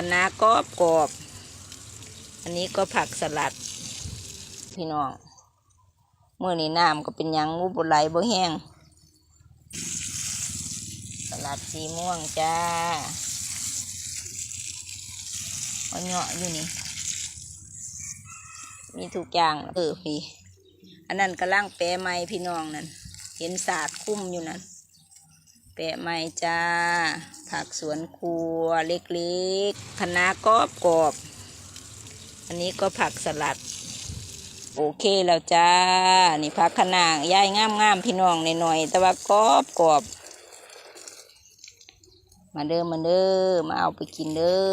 คะน้ากรอบกรอบ อันนี้ก็ผักสลัด พี่น้องเมื่อนี้น้ำก็เป็นยังงูบไหลบ่แห้ง สลัดสีม่วงจ้าเอาเหาะอยู่นี่ มีทุกอย่างเออพี่ อันนั้นกำลังแปะไม้พี่น้องนั่น เห็นศาสตร์คุ้มอยู่นั่น แปะไม้จ้า ผักสวนครัวเล็กๆคะน้ากรอบกรอบ อันนี้ก็ผักสลัด โอเคแล้วจ้า นี่ผักขนางย่ายงามๆพี่น้องหน่อยๆแต่ว่ากรอบกรอบ มาเด้อมาเด้อมาเอาไปกินเด้อ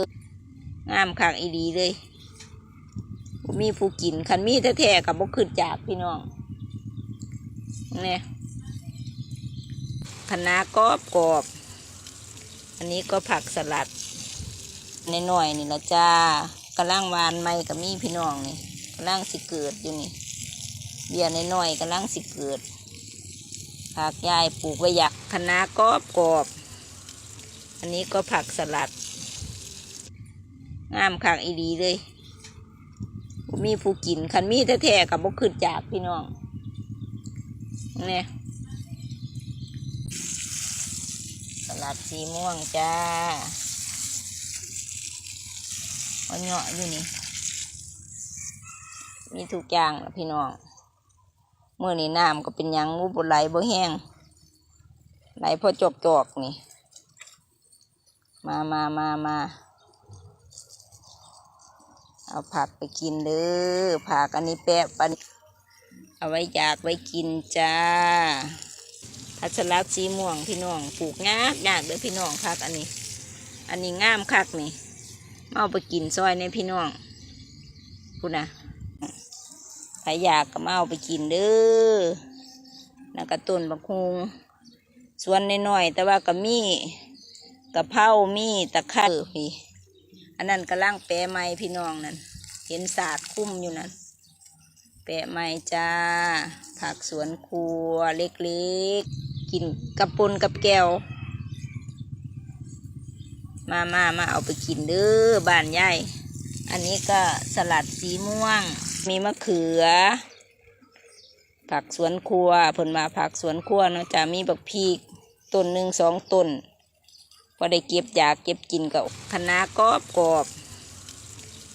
งามคักอีดีเลย มีผู้กินคันมีแท้ๆกับบ่ขึ้นจากพี่น้องเนี่ยคะน้ากรอบกรอบ อันนี้ก็ผักสลัดในหน่อยนี่ละจ้ากำลังวานไม่กับมีพี่น้องนี่กำลังสิเกิดอยู่นี่เบี้ยน้อยๆกำลังสิเกิดผักยายปลูกไว้ยากคะน้ากรอบกรอบ อันนี้ก็ผักสลัดงามคักอีดีเลยมีผู้กินคันมีแท้ๆกับบ่ขึ้นจากพี่น้องเนี่ยส ลัดสีม่วงจ้าเอาเหาะอยู่นี่ มีทุกอย่างละพี่น้องเมื่อนี้น้ำก็เป็นยังงูบไหลบ่แห้งไหลพอจบจอกนี่ มามามามาเอาผักไปกินเด้อผักอันนี้แปะปันเอาไว้อยากไว้กินจ้า พัชรักสีม่วงพี่น้องปลูกงากยากเด้อพี่น้องคักอันนี้ อันนี้งามคักนี่มาเอาไปกินซอยในพี่น้องพูดนะใครอยากก็มาเอาไปกินเด้อแล้วก็ต้นบักฮุงสวนน้อยๆแต่ว่าก็มีกะเพรามีตะไคร้พี่ อันนั้นกำลังแปะไม้พี่น้องนั่นเห็นศาสตร์คุ้มอยู่นั่นแปะไม้จ้า ผักสวนครัวเล็กๆ กินกับปนกับแก้ว มามามาเอาไปกินเด้อบ้านยายอันนี้ก็สลัดสีม่วง มีมะเขือ ผักสวนครัวเพิ่นมาผักสวนครัวเนาะจะมีบักพีกต้นหนึ่งสองต้นพอได้เก็บอยากเก็บกินกับคะน้ากรอบกรอบ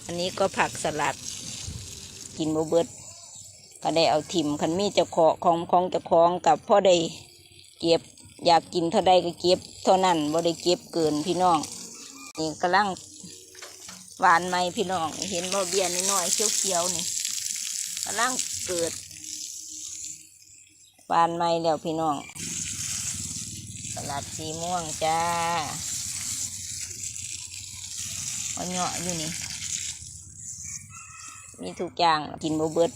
อันนี้ก็ผักสลัด กินโบเบิดก็ได้เอาถิ่มคันมีเจ้าของของของเจ้าของกับพ่อได้ เก็บ อยากกินเท่าใดก็เก็บ เท่านั้นบ่ได้เก็บเกินพี่น้อง นี่กำลังหวานไหมพี่น้อง เห็นบ่เบี้ยน้อยๆเขียวๆนี่กำลังเกิดหวานไหมแล้วพี่น้องสลัดสีม่วงจ้าเอาเหาะอยู่นี่ มีทุกอย่างกินโบเบิด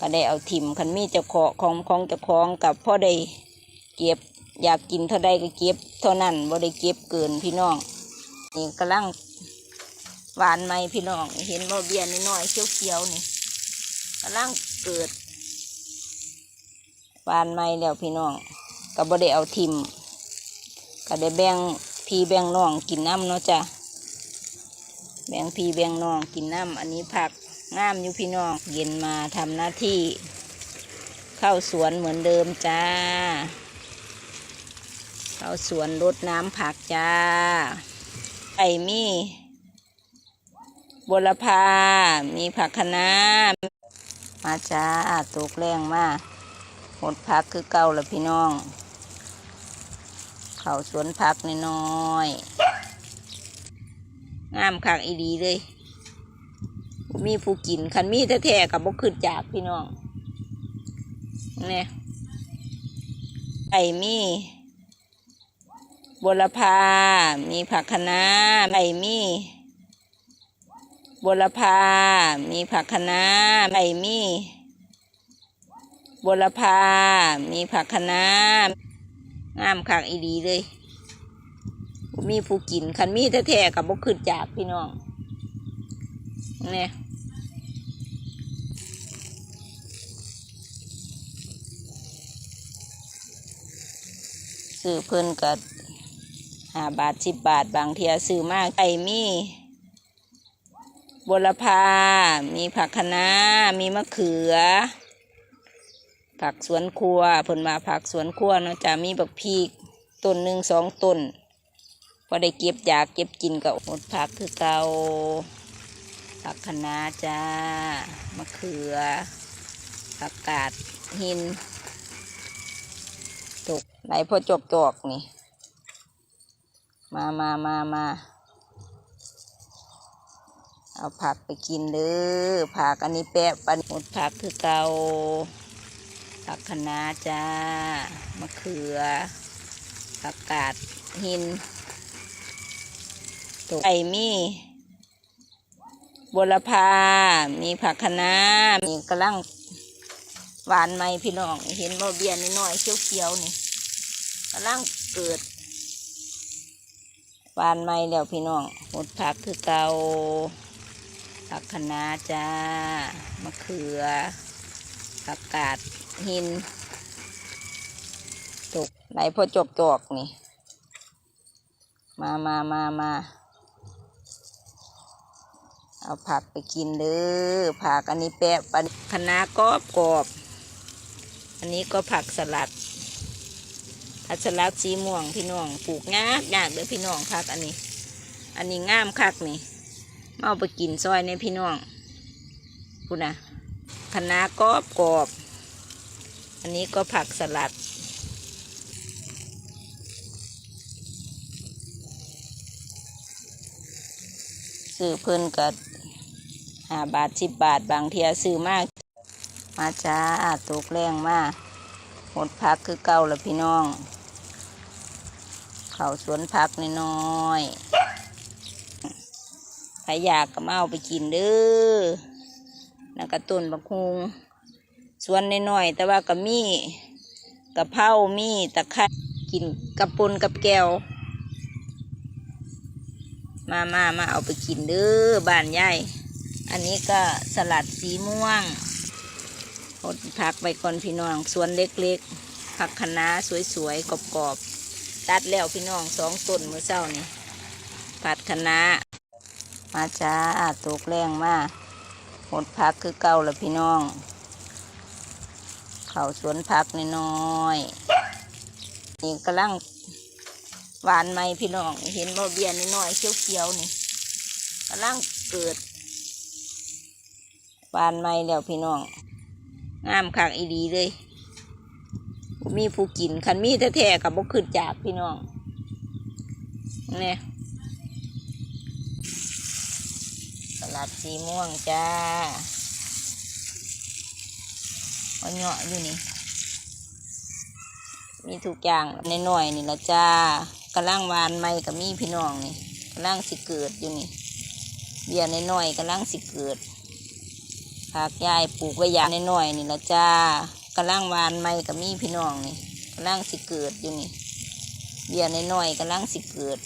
ก็ได้เอาถิ่มคันมีเจ้าของของของเจ้าของกับพ่อได้ เก็บ อยากกินเท่าใดก็เก็บ เท่านั้นบ่ได้เก็บเกินพี่น้องนี่กำลังหวานไหมพี่น้อง เห็นบ่เบี้ยน้อยๆเขียวๆนี่กำลังเกิดหวานไหมแล้วพี่น้องก็บ่ได้เอาทิมก็ได้แบ่งพี่แบ่งน้องกินน้ำเนาะจ้ะแบ่งพี่แบ่งน้องกินน้ำอันนี้ผักงามอยู่พี่น้องเย็นมาทำหน้าที่ เข้าสวนเหมือนเดิมจ้า เข้าสวนรดน้ำผักจ้าไก่มีบัวพา มีผักคะน้ามาจ้าตกแรงมากหดพักคือเก่าล้วพี่น้อง เขาสวนพักน้อยงามคักอีดีเลย มีผู้กินคันมีแท้ๆกับบ่ขึ้นจากพี่น้องเนี่ยไก่มี บัวลพา มีผักคะน้าไก่มีบัวลพา มีผักคะน้าไก่มีบัวลพา มีผักคะน้างามคักอีดีเลย มีผู้กินคันมีแท้ๆกับบ่ขึ้นจากพี่น้องเนี่ยซื้อเพิ่นกั ห้าบาทสิบบาทบางเทียซื้อมากไก่มีบัวลพา มีผักคะน้า มีมะเขือ ผักสวนครัวผลมาผักสวนครัวเนาะจะมีบักพีกต้นหนึ่งสองต้นพอได้เก็บอยากเก็บกินก็หมดผักคือเกาผักคะน้าจ้ามะเขือ ผักกาดหินตกไหนพอจบจอกนี่ มามามามาเอาผักไปกินเด้อผักอันนี้แปะปันหมดผักคือเกาผักคะน้าจ้ามะเขือผักกาดหินตกไก่มีบัวลพา มีผักคะน้ามีกระลังหวานไหมพี่น้อง เห็นบ่เบียนน้อยๆเขียวๆนี่กระลังเกิด หวานไหมแล้วพี่น้องหมดผักคือเกาผักคะน้าจ้ามะเขือผักกาดหินตกไหนพอจบจอกนี่ มามามามาเอาผักไปกินเด้อผักอันนี้แปะปันคะน้ากรอบกรอบ อันนี้ก็ผักสลัด ผักสลัดสีม่วงพี่น้องปลูกงากยากเด้อพี่น้องผักอันนี้ อันนี้งามคักนี่มาเอาไปกินซอยในพี่น้องพูดนะคณะกรอบกรอบ อันนี้ก็ผักสลัด ซื้อเพิ่นก็ห้าบาทสิบบาทบางเทียซื้อมาก มาจ้าตกแรงมาก หมดพักคือเก่าแล้วพี่น้อง เขาสวนพักน้อยๆใครอยากก็มาเอาไปกินเด้อแล้วก็ต้นบักฮุงสวนน้อยๆแต่ว่าก็มีกะเพรามีตะไคร้กินกับปนกับแก้ว มามามาเอาไปกินเด้อบ้านยายอันนี้ก็สลัดสีม่วง อดพักไปก่อนพี่น้องสวนเล็กๆ ผักคะน้าสวยๆกรอบๆ ตัดแล้วพี่น้องสองต้นมือเศร้านี่ผัดคะน้ามาจ้าตกแรงมาหดพักคือเก่าล้วพี่น้อง เขาสวนพักน้อยๆนี่กำลังหวานไหมพี่น้อง เห็นบ่เบียนน้อยๆเขียวๆนี่กำลังเกิดหวานไหมแล้วพี่น้อง งามคักอีดีเลย มีผู้กินคันมีแท้ๆกับบ่ขึ้นจากพี่น้องเนี่ยสลัดสีม่วงจ้าเอาเหาะอยู่นี่ มีทุกอย่างในหน่อยนี่ละจ้ากระล่างวานไม่กับมีพี่น้องนี่กระล่างสิเกิดอยู่นี่เบี้ยในหน่อยกระล่างสิเกิด ผักยายปลูกไว้อย่างในหน่อยๆนี่ละจ้ากระล่างวานไม่กับมีพี่น้องนี่กระล่างสิเกิดอยู่นี่เบี้ยในหน่อยๆกระล่างสิเกิด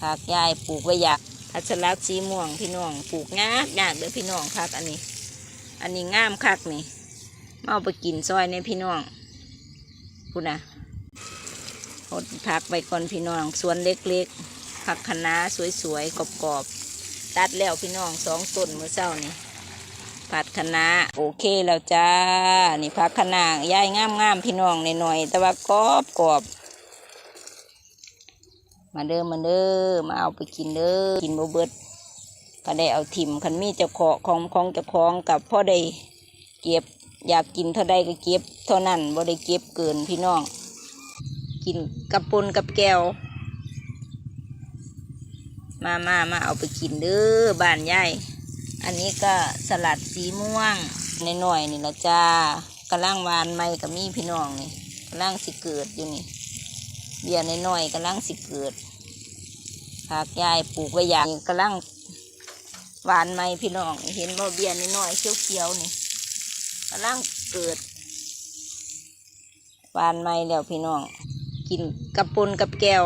ผักยายปลูกไว้อยากพัชรักสีม่วงพี่น้องปลูกงากยากเด้อพี่น้องคักอันนี้ อันนี้งามคักนี่มาเอาไปกินซอยในพี่น้องพูดนะหดพักไปก่อนพี่น้องสวนเล็กๆผักคะน้าสวยๆกรอบๆตัดแล้วพี่น้องสองต้นเมื่อเช้านี่ ผัดคะน้าโอเคแล้วจ้า นี่ผักคะน้าย่ายงามๆพี่น้องหน่อยๆแต่ว่ากรอบกรอบมาเด้อมาเด้อมาเอาไปกินเด้อกินโบเบิดก็ได้เอาถิ่มคันมีเจ้าของของของเจ้าของกับพ่อได้เก็บอยากกินเท่าใดก็เก็บเท่านั้นบ่ได้เก็บเกินพี่น้อง กินกับปนกับแก้วมามามาเอาไปกินเด้อบ้านยาย อันนี้ก็สลัดสีม่วงในหน่อยนี่ละจ้ากระล่างวานไม่กับมีพี่น้องนี่กระล่างสิเกิดอยู่นี่เบี้ยในหน่อยกระล่างสิเกิดผักยายปลูกไว้อย่างนี้กระล่างหวานไม่พี่น้องเห็นบ่เบี้ยในหน่อยเขียวๆนี่กำลังเกิดหวานไม่แล้วพี่น้อง กินกับปนกับแก้ว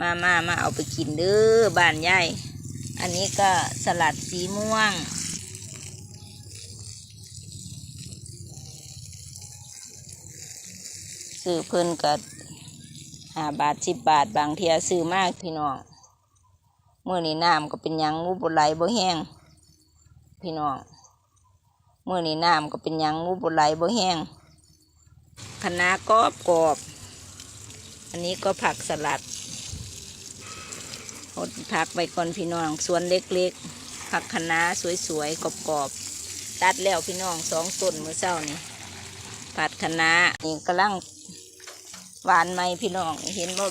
มามามาเอาไปกินเด้อบ้านยาย อันนี้ก็สลัดสีม่วง ซื้อเพิ่นกับห้าบาทสิบบาทบางเทียซื้อมากพี่น้องเมื่อนี้น้ำก็เป็นยังงูบไหลบ่แห้งพี่น้องเมื่อนี้น้ำก็เป็นยังงูบไหลบ่แห้งคณะกรอบกรอบ อันนี้ก็ผักสลัด หดผักไปก่อนพี่น้องสวนเล็กๆผักคะน้าสวยๆกรอบๆตัดแล้วพี่น้องสองต้นเมื่อเช้านี่ผัดคะน้านี่กำลังหวานไหมพี่น้องเห็นบ่